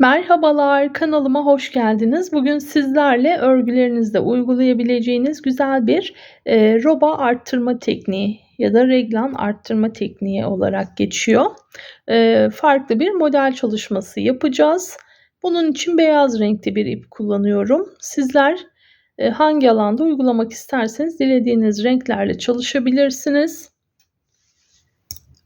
Merhabalar, kanalıma hoş geldiniz. Bugün sizlerle örgülerinizde uygulayabileceğiniz güzel bir e, roba arttırma tekniği ya da reglan arttırma tekniği olarak geçiyor. E, farklı bir model çalışması yapacağız. Bunun için beyaz renkli bir ip kullanıyorum. Sizler e, hangi alanda uygulamak isterseniz dilediğiniz renklerle çalışabilirsiniz.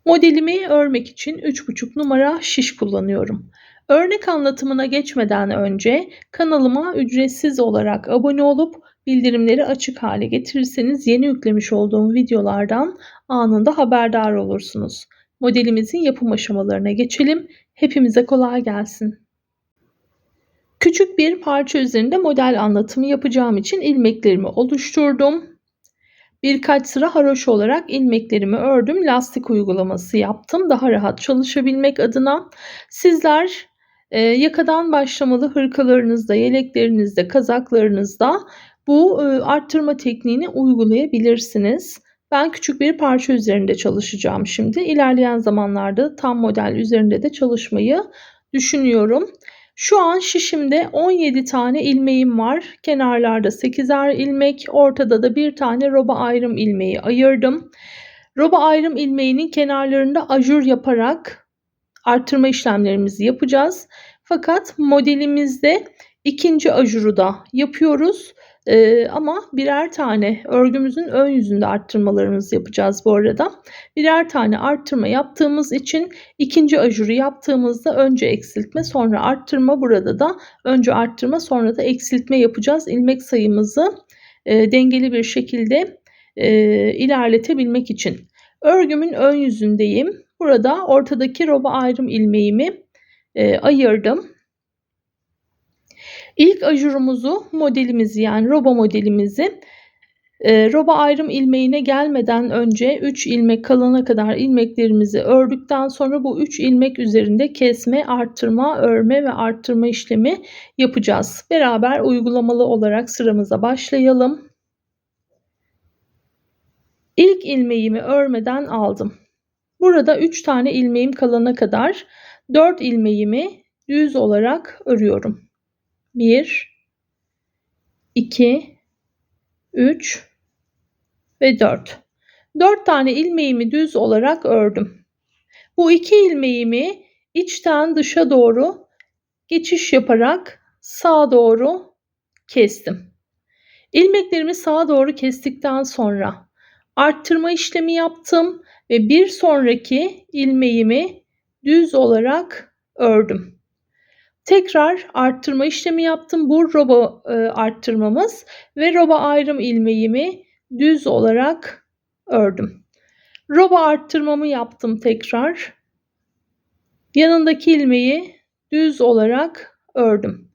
Modelimi örmek için 3,5 numara şiş kullanıyorum. Örnek anlatımına geçmeden önce kanalıma ücretsiz olarak abone olup bildirimleri açık hale getirirseniz yeni yüklemiş olduğum videolardan anında haberdar olursunuz. Modelimizin yapım aşamalarına geçelim. Hepimize kolay gelsin. Küçük bir parça üzerinde model anlatımı yapacağım için ilmeklerimi oluşturdum. Birkaç sıra haroşa olarak ilmeklerimi ördüm. Lastik uygulaması yaptım. Daha rahat çalışabilmek adına. Sizler e, yakadan başlamalı hırkalarınızda, yeleklerinizde, kazaklarınızda bu e, arttırma tekniğini uygulayabilirsiniz. Ben küçük bir parça üzerinde çalışacağım şimdi. İlerleyen zamanlarda tam model üzerinde de çalışmayı düşünüyorum. Şu an şişimde 17 tane ilmeğim var. Kenarlarda 8'er ilmek, ortada da bir tane roba ayrım ilmeği ayırdım. Roba ayrım ilmeğinin kenarlarında ajur yaparak arttırma işlemlerimizi yapacağız. Fakat modelimizde ikinci ajuru da yapıyoruz. Ee, ama birer tane örgümüzün ön yüzünde arttırmalarımızı yapacağız bu arada. Birer tane arttırma yaptığımız için ikinci ajuru yaptığımızda önce eksiltme sonra arttırma burada da önce arttırma sonra da eksiltme yapacağız. İlmek sayımızı e, dengeli bir şekilde e, ilerletebilmek için. Örgümün ön yüzündeyim. Burada ortadaki roba ayrım ilmeğimi e, ayırdım. İlk ajurumuzu modelimizi yani roba modelimizi e, roba ayrım ilmeğine gelmeden önce 3 ilmek kalana kadar ilmeklerimizi ördükten sonra bu 3 ilmek üzerinde kesme, arttırma, örme ve arttırma işlemi yapacağız. Beraber uygulamalı olarak sıramıza başlayalım. İlk ilmeğimi örmeden aldım. Burada 3 tane ilmeğim kalana kadar 4 ilmeğimi düz olarak örüyorum. 1 2 3 ve 4. 4 tane ilmeğimi düz olarak ördüm. Bu iki ilmeğimi içten dışa doğru geçiş yaparak sağa doğru kestim. İlmeklerimi sağa doğru kestikten sonra arttırma işlemi yaptım ve bir sonraki ilmeğimi düz olarak ördüm. Tekrar arttırma işlemi yaptım. Bu roba e, arttırmamız ve roba ayrım ilmeğimi düz olarak ördüm. Roba arttırmamı yaptım tekrar. Yanındaki ilmeği düz olarak ördüm.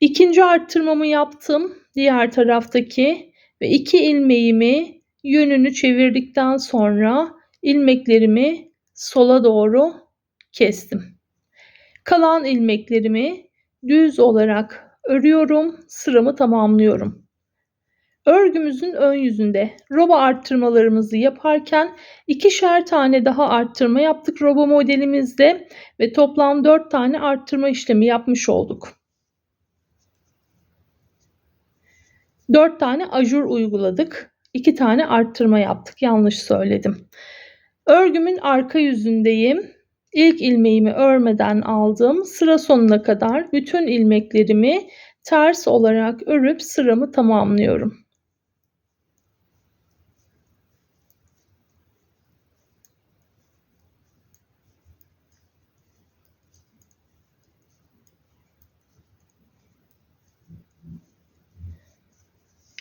İkinci arttırmamı yaptım. Diğer taraftaki ve iki ilmeğimi yönünü çevirdikten sonra ilmeklerimi sola doğru kestim. Kalan ilmeklerimi düz olarak örüyorum, sıramı tamamlıyorum. Örgümüzün ön yüzünde roba arttırmalarımızı yaparken ikişer tane daha arttırma yaptık roba modelimizde ve toplam 4 tane arttırma işlemi yapmış olduk. 4 tane ajur uyguladık. 2 tane arttırma yaptık. Yanlış söyledim. Örgümün arka yüzündeyim. İlk ilmeğimi örmeden aldım. Sıra sonuna kadar bütün ilmeklerimi ters olarak örüp sıramı tamamlıyorum.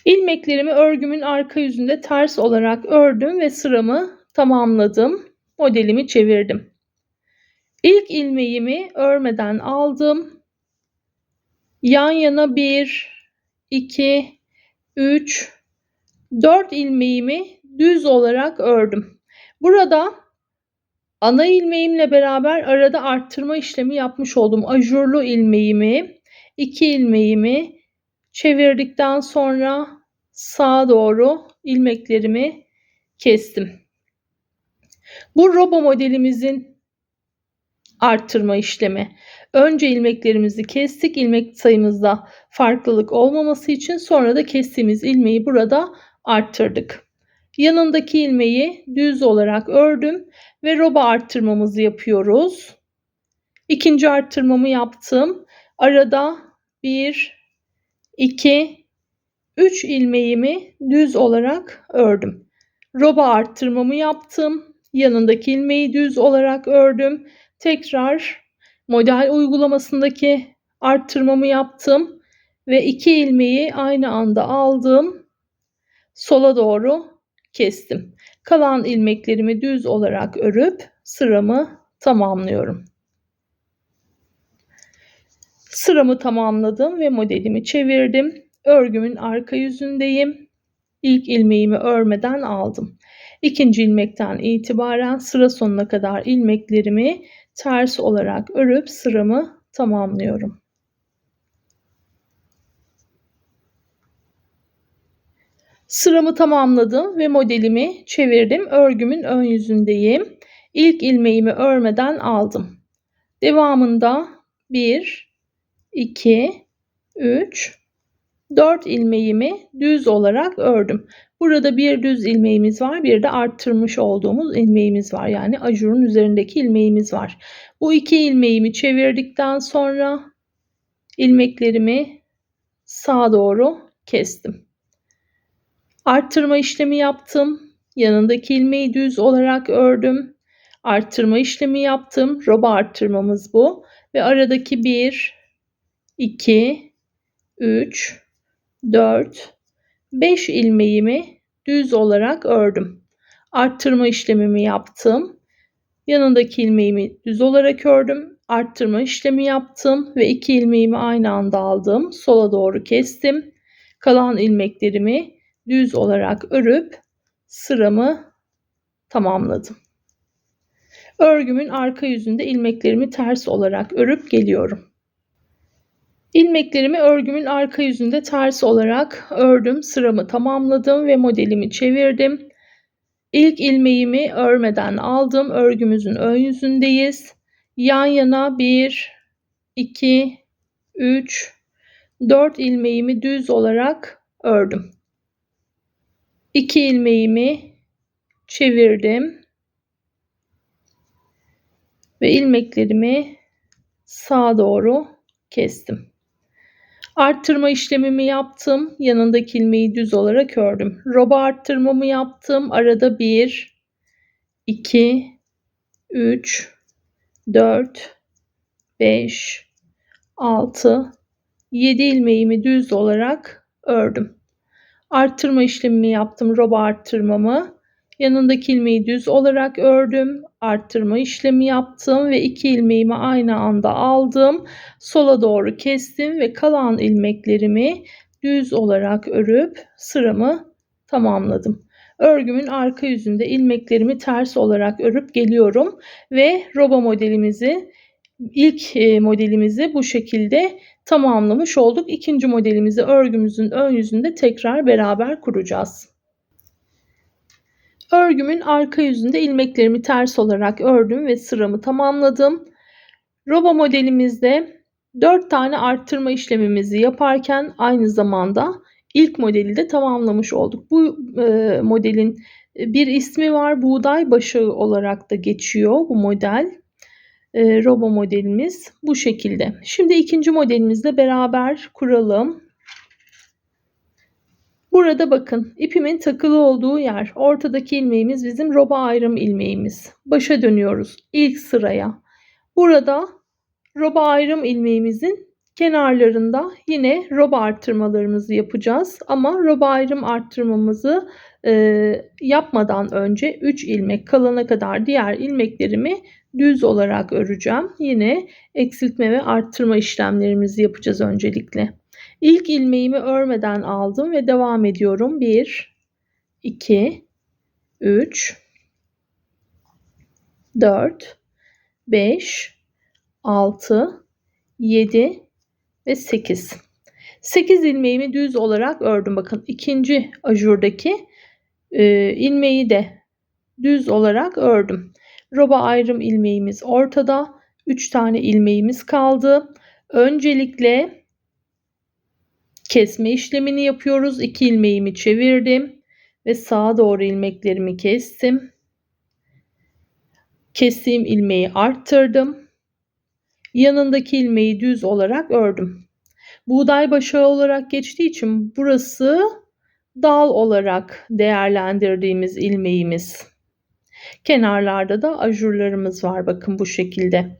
İlmeklerimi örgümün arka yüzünde ters olarak ördüm ve sıramı tamamladım. Modelimi çevirdim. İlk ilmeğimi örmeden aldım. Yan yana 1, 2, 3, 4 ilmeğimi düz olarak ördüm. Burada ana ilmeğimle beraber arada arttırma işlemi yapmış oldum. Ajurlu ilmeğimi, 2 ilmeğimi çevirdikten sonra sağa doğru ilmeklerimi kestim. Bu robo modelimizin arttırma işlemi. Önce ilmeklerimizi kestik. İlmek sayımızda farklılık olmaması için sonra da kestiğimiz ilmeği burada arttırdık. Yanındaki ilmeği düz olarak ördüm ve roba arttırmamızı yapıyoruz. İkinci arttırmamı yaptım. Arada 1, 2, 3 ilmeğimi düz olarak ördüm. Roba arttırmamı yaptım. Yanındaki ilmeği düz olarak ördüm. Tekrar model uygulamasındaki arttırmamı yaptım ve iki ilmeği aynı anda aldım. Sola doğru kestim. Kalan ilmeklerimi düz olarak örüp sıramı tamamlıyorum. Sıramı tamamladım ve modelimi çevirdim. Örgümün arka yüzündeyim. İlk ilmeğimi örmeden aldım. İkinci ilmekten itibaren sıra sonuna kadar ilmeklerimi ters olarak örüp sıramı tamamlıyorum. Sıramı tamamladım ve modelimi çevirdim. Örgümün ön yüzündeyim. İlk ilmeğimi örmeden aldım. Devamında 1, 2, 3, 4 ilmeğimi düz olarak ördüm. Burada bir düz ilmeğimiz var, bir de arttırmış olduğumuz ilmeğimiz var. Yani ajurun üzerindeki ilmeğimiz var. Bu iki ilmeğimi çevirdikten sonra ilmeklerimi sağa doğru kestim. Arttırma işlemi yaptım. Yanındaki ilmeği düz olarak ördüm. Arttırma işlemi yaptım. Roba arttırmamız bu. Ve aradaki 1, 2, 3, 4, 5 ilmeğimi düz olarak ördüm. Arttırma işlemimi yaptım. Yanındaki ilmeğimi düz olarak ördüm. Arttırma işlemi yaptım ve iki ilmeğimi aynı anda aldım. Sola doğru kestim. Kalan ilmeklerimi düz olarak örüp sıramı tamamladım. Örgümün arka yüzünde ilmeklerimi ters olarak örüp geliyorum. İlmeklerimi örgümün arka yüzünde ters olarak ördüm. Sıramı tamamladım ve modelimi çevirdim. İlk ilmeğimi örmeden aldım. Örgümüzün ön yüzündeyiz. Yan yana 1, 2, 3, 4 ilmeğimi düz olarak ördüm. 2 ilmeğimi çevirdim. Ve ilmeklerimi sağa doğru kestim. Arttırma işlemimi yaptım. Yanındaki ilmeği düz olarak ördüm. Roba arttırmamı yaptım. Arada 1, 2, 3, 4, 5, 6, 7 ilmeğimi düz olarak ördüm. Arttırma işlemimi yaptım. Roba arttırmamı. Yanındaki ilmeği düz olarak ördüm. Arttırma işlemi yaptım ve iki ilmeğimi aynı anda aldım. Sola doğru kestim ve kalan ilmeklerimi düz olarak örüp sıramı tamamladım. Örgümün arka yüzünde ilmeklerimi ters olarak örüp geliyorum ve roba modelimizi ilk e, modelimizi bu şekilde tamamlamış olduk. İkinci modelimizi örgümüzün ön yüzünde tekrar beraber kuracağız. Örgümün arka yüzünde ilmeklerimi ters olarak ördüm ve sıramı tamamladım. Roba modelimizde 4 tane arttırma işlemimizi yaparken aynı zamanda ilk modeli de tamamlamış olduk. Bu e, modelin bir ismi var. Buğday başı olarak da geçiyor bu model. E, robo modelimiz bu şekilde. Şimdi ikinci modelimizle beraber kuralım. Burada bakın ipimin takılı olduğu yer. Ortadaki ilmeğimiz bizim roba ayrım ilmeğimiz. Başa dönüyoruz ilk sıraya. Burada roba ayrım ilmeğimizin kenarlarında yine roba arttırmalarımızı yapacağız. Ama roba ayrım arttırmamızı e, yapmadan önce 3 ilmek kalana kadar diğer ilmeklerimi düz olarak öreceğim. Yine eksiltme ve arttırma işlemlerimizi yapacağız öncelikle. İlk ilmeğimi örmeden aldım ve devam ediyorum. 1 2 3 4 5 6 7 ve 8. 8 ilmeğimi düz olarak ördüm. Bakın ikinci ajurdaki e, ilmeği de düz olarak ördüm. Roba ayrım ilmeğimiz ortada. 3 tane ilmeğimiz kaldı. Öncelikle kesme işlemini yapıyoruz. 2 ilmeğimi çevirdim ve sağa doğru ilmeklerimi kestim. Kestiğim ilmeği arttırdım. Yanındaki ilmeği düz olarak ördüm. Buğday başağı olarak geçtiği için burası dal olarak değerlendirdiğimiz ilmeğimiz. Kenarlarda da ajurlarımız var bakın bu şekilde.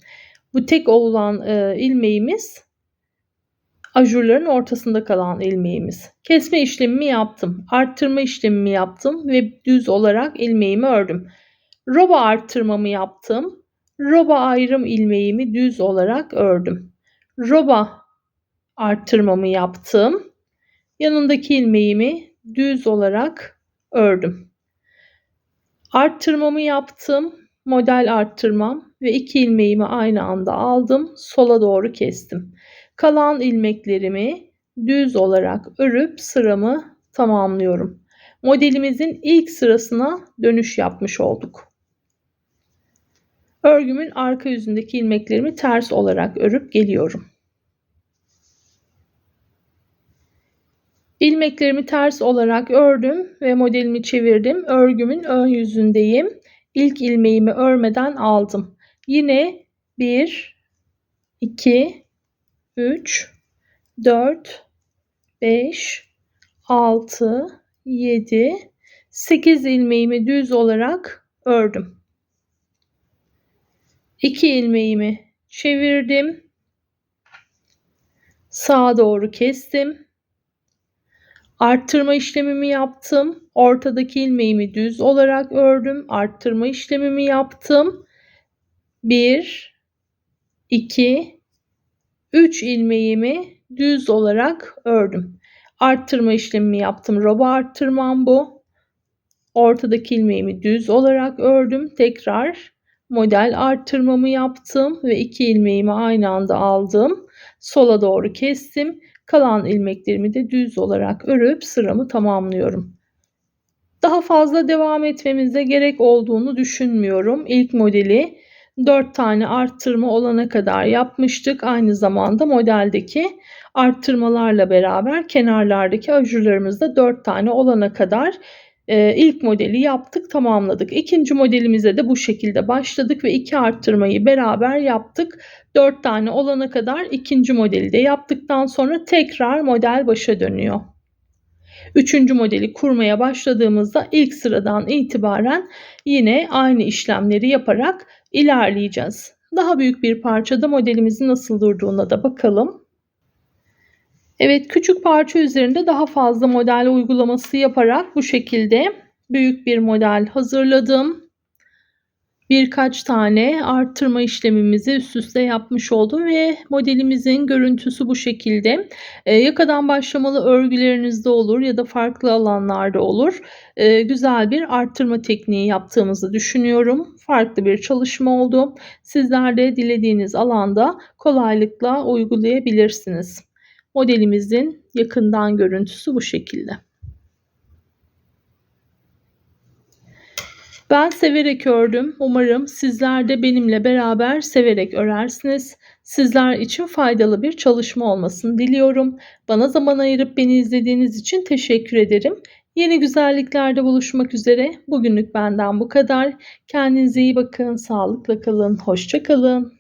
Bu tek olan e, ilmeğimiz ajurların ortasında kalan ilmeğimiz. Kesme işlemimi yaptım. Arttırma işlemimi yaptım ve düz olarak ilmeğimi ördüm. Roba arttırmamı yaptım. Roba ayrım ilmeğimi düz olarak ördüm. Roba arttırmamı yaptım. Yanındaki ilmeğimi düz olarak ördüm. Arttırmamı yaptım. Model arttırmam ve iki ilmeğimi aynı anda aldım. Sola doğru kestim. Kalan ilmeklerimi düz olarak örüp sıramı tamamlıyorum. Modelimizin ilk sırasına dönüş yapmış olduk. Örgümün arka yüzündeki ilmeklerimi ters olarak örüp geliyorum. İlmeklerimi ters olarak ördüm ve modelimi çevirdim. Örgümün ön yüzündeyim. İlk ilmeğimi örmeden aldım. Yine 1 2 3 4 5 6 7 8 ilmeğimi düz olarak ördüm. 2 ilmeğimi çevirdim. Sağa doğru kestim. Arttırma işlemimi yaptım. Ortadaki ilmeğimi düz olarak ördüm. Arttırma işlemimi yaptım. 1 2 3 ilmeğimi düz olarak ördüm. Arttırma işlemimi yaptım. Roba arttırmam bu. Ortadaki ilmeğimi düz olarak ördüm. Tekrar model arttırmamı yaptım ve iki ilmeğimi aynı anda aldım. Sola doğru kestim. Kalan ilmeklerimi de düz olarak örüp sıramı tamamlıyorum. Daha fazla devam etmemize gerek olduğunu düşünmüyorum. İlk modeli 4 tane arttırma olana kadar yapmıştık. Aynı zamanda modeldeki arttırmalarla beraber kenarlardaki ajurlarımızda 4 tane olana kadar e, ilk modeli yaptık, tamamladık. İkinci modelimize de bu şekilde başladık ve iki arttırmayı beraber yaptık. 4 tane olana kadar ikinci modeli de yaptıktan sonra tekrar model başa dönüyor. Üçüncü modeli kurmaya başladığımızda ilk sıradan itibaren yine aynı işlemleri yaparak ilerleyeceğiz. Daha büyük bir parçada modelimizin nasıl durduğuna da bakalım. Evet küçük parça üzerinde daha fazla model uygulaması yaparak bu şekilde büyük bir model hazırladım birkaç tane arttırma işlemimizi üst üste yapmış oldum ve modelimizin görüntüsü bu şekilde. E, yakadan başlamalı örgülerinizde olur ya da farklı alanlarda olur. E, güzel bir arttırma tekniği yaptığımızı düşünüyorum. Farklı bir çalışma oldu. Sizler de dilediğiniz alanda kolaylıkla uygulayabilirsiniz. Modelimizin yakından görüntüsü bu şekilde. Ben severek ördüm. Umarım sizler de benimle beraber severek örersiniz. Sizler için faydalı bir çalışma olmasını diliyorum. Bana zaman ayırıp beni izlediğiniz için teşekkür ederim. Yeni güzelliklerde buluşmak üzere. Bugünlük benden bu kadar. Kendinize iyi bakın, sağlıkla kalın, hoşça kalın.